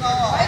の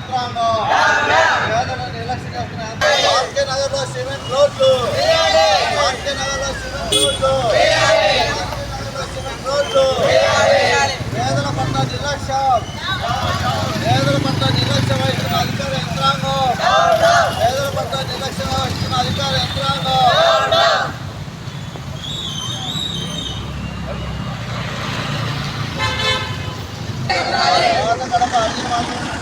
యంత్రాంగం. పేదలను నిర్లక్ష్యం చేస్తున్న ఆర్కే సిమెంట్ రోడ్లు. ఆర్కే సిమెంట్ రోడ్లు. సిమెంట్ రోడ్లు. పేదల పట్ల నిర్లక్ష్యం. పేదల పట్ల నిర్లక్ష్యం వహిస్తున్న అధికార యంత్రాంగం. పేదల పట్ల నిర్లక్ష్యం Thank you.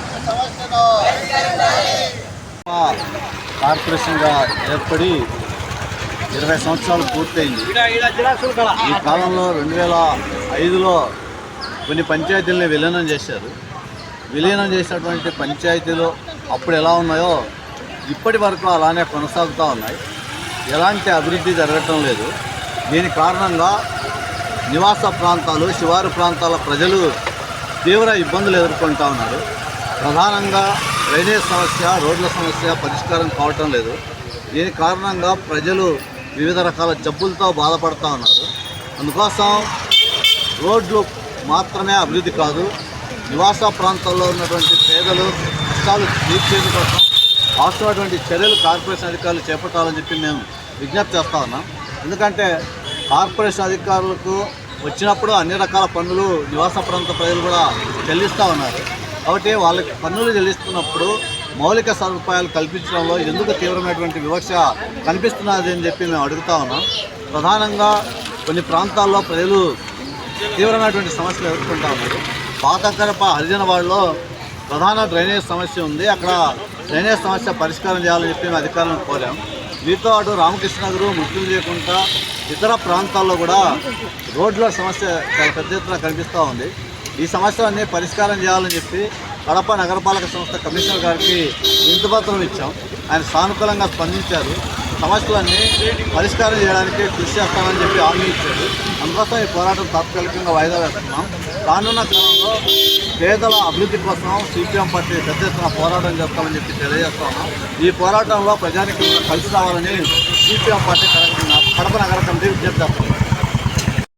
కార్పొరేషన్గా ఏర్పడి ఇరవై సంవత్సరాలు పూర్తయింది. ఈ కాలంలో రెండు వేల ఐదులో కొన్ని పంచాయతీలని విలీనం చేశారు. విలీనం చేసినటువంటి పంచాయతీలు అప్పుడు ఎలా ఉన్నాయో ఇప్పటి వరకు అలానే కొనసాగుతూ ఉన్నాయి. ఎలాంటి అభివృద్ధి జరగటం లేదు. దీని కారణంగా నివాస ప్రాంతాలు శివారు ప్రాంతాల ప్రజలు తీవ్ర ఇబ్బందులు ఎదుర్కొంటూ ఉన్నారు. ప్రధానంగా డ్రైనేజ్ సమస్య రోడ్ల సమస్య పరిష్కారం కావటం లేదు. దీని కారణంగా ప్రజలు వివిధ రకాల జబ్బులతో బాధపడుతూ ఉన్నారు. అందుకోసం రోడ్లు మాత్రమే అభివృద్ధి కాదు నివాస ప్రాంతాల్లో ఉన్నటువంటి పేదలు కష్టాలు తీర్చేందు కోసం అవసరమైనటువంటి చర్యలు కార్పొరేషన్ అధికారులు చేపట్టాలని చెప్పి మేము విజ్ఞప్తి చేస్తా ఉన్నాం. ఎందుకంటే కార్పొరేషన్ అధికారులకు వచ్చినప్పుడు అన్ని రకాల పన్నులు నివాస ప్రాంత ప్రజలు కూడా చెల్లిస్తూ ఉన్నారు. కాబట్టి వాళ్ళకి పన్నులు చెల్లిస్తున్నప్పుడు మౌలిక సదుపాయాలు కల్పించడంలో ఎందుకు తీవ్రమైనటువంటి వివక్ష కనిపిస్తున్నది అని చెప్పి మేము అడుగుతా ఉన్నాం. ప్రధానంగా కొన్ని ప్రాంతాల్లో ప్రజలు తీవ్రమైనటువంటి సమస్యలు ఎదుర్కొంటా ఉన్నారు. పాతకరప హరిజనవాడలో ప్రధాన డ్రైనేజ్ సమస్య ఉంది. అక్కడ డ్రైనేజ్ సమస్య పరిష్కారం చేయాలని చెప్పి మేము అధికారులను కోరాం. వీటితో పాటు రామకృష్ణ నగరు చేయకుండా ఇతర ప్రాంతాల్లో కూడా రోడ్ల సమస్య చాలా పెద్ద ఎత్తున కనిపిస్తూ ఉంది. ఈ సమస్యలన్నీ పరిష్కారం చేయాలని చెప్పి కడప నగరపాలక సంస్థ కమిషనర్ గారికి వింతపత్రం ఇచ్చాం. ఆయన సానుకూలంగా స్పందించారు. సమస్యలన్నీ పరిష్కారం చేయడానికి కృషి చేస్తామని చెప్పి హామీ ఇచ్చారు. అందుకోసం ఈ పోరాటం తాత్కాలికంగా వాయిదా వేస్తున్నాం. రానున్న కాలంలో పేదల అభివృద్ధి కోసం సిపిఎం పార్టీ పెద్ద ఎత్తున పోరాటం చేస్తామని చెప్పి తెలియజేస్తున్నాం. ఈ పోరాటంలో ప్రజానికి కలిసి రావాలని సిపిఎం పార్టీ కడప కడప నగర కమిటీ విజ్ఞప్తి చేస్తున్నాం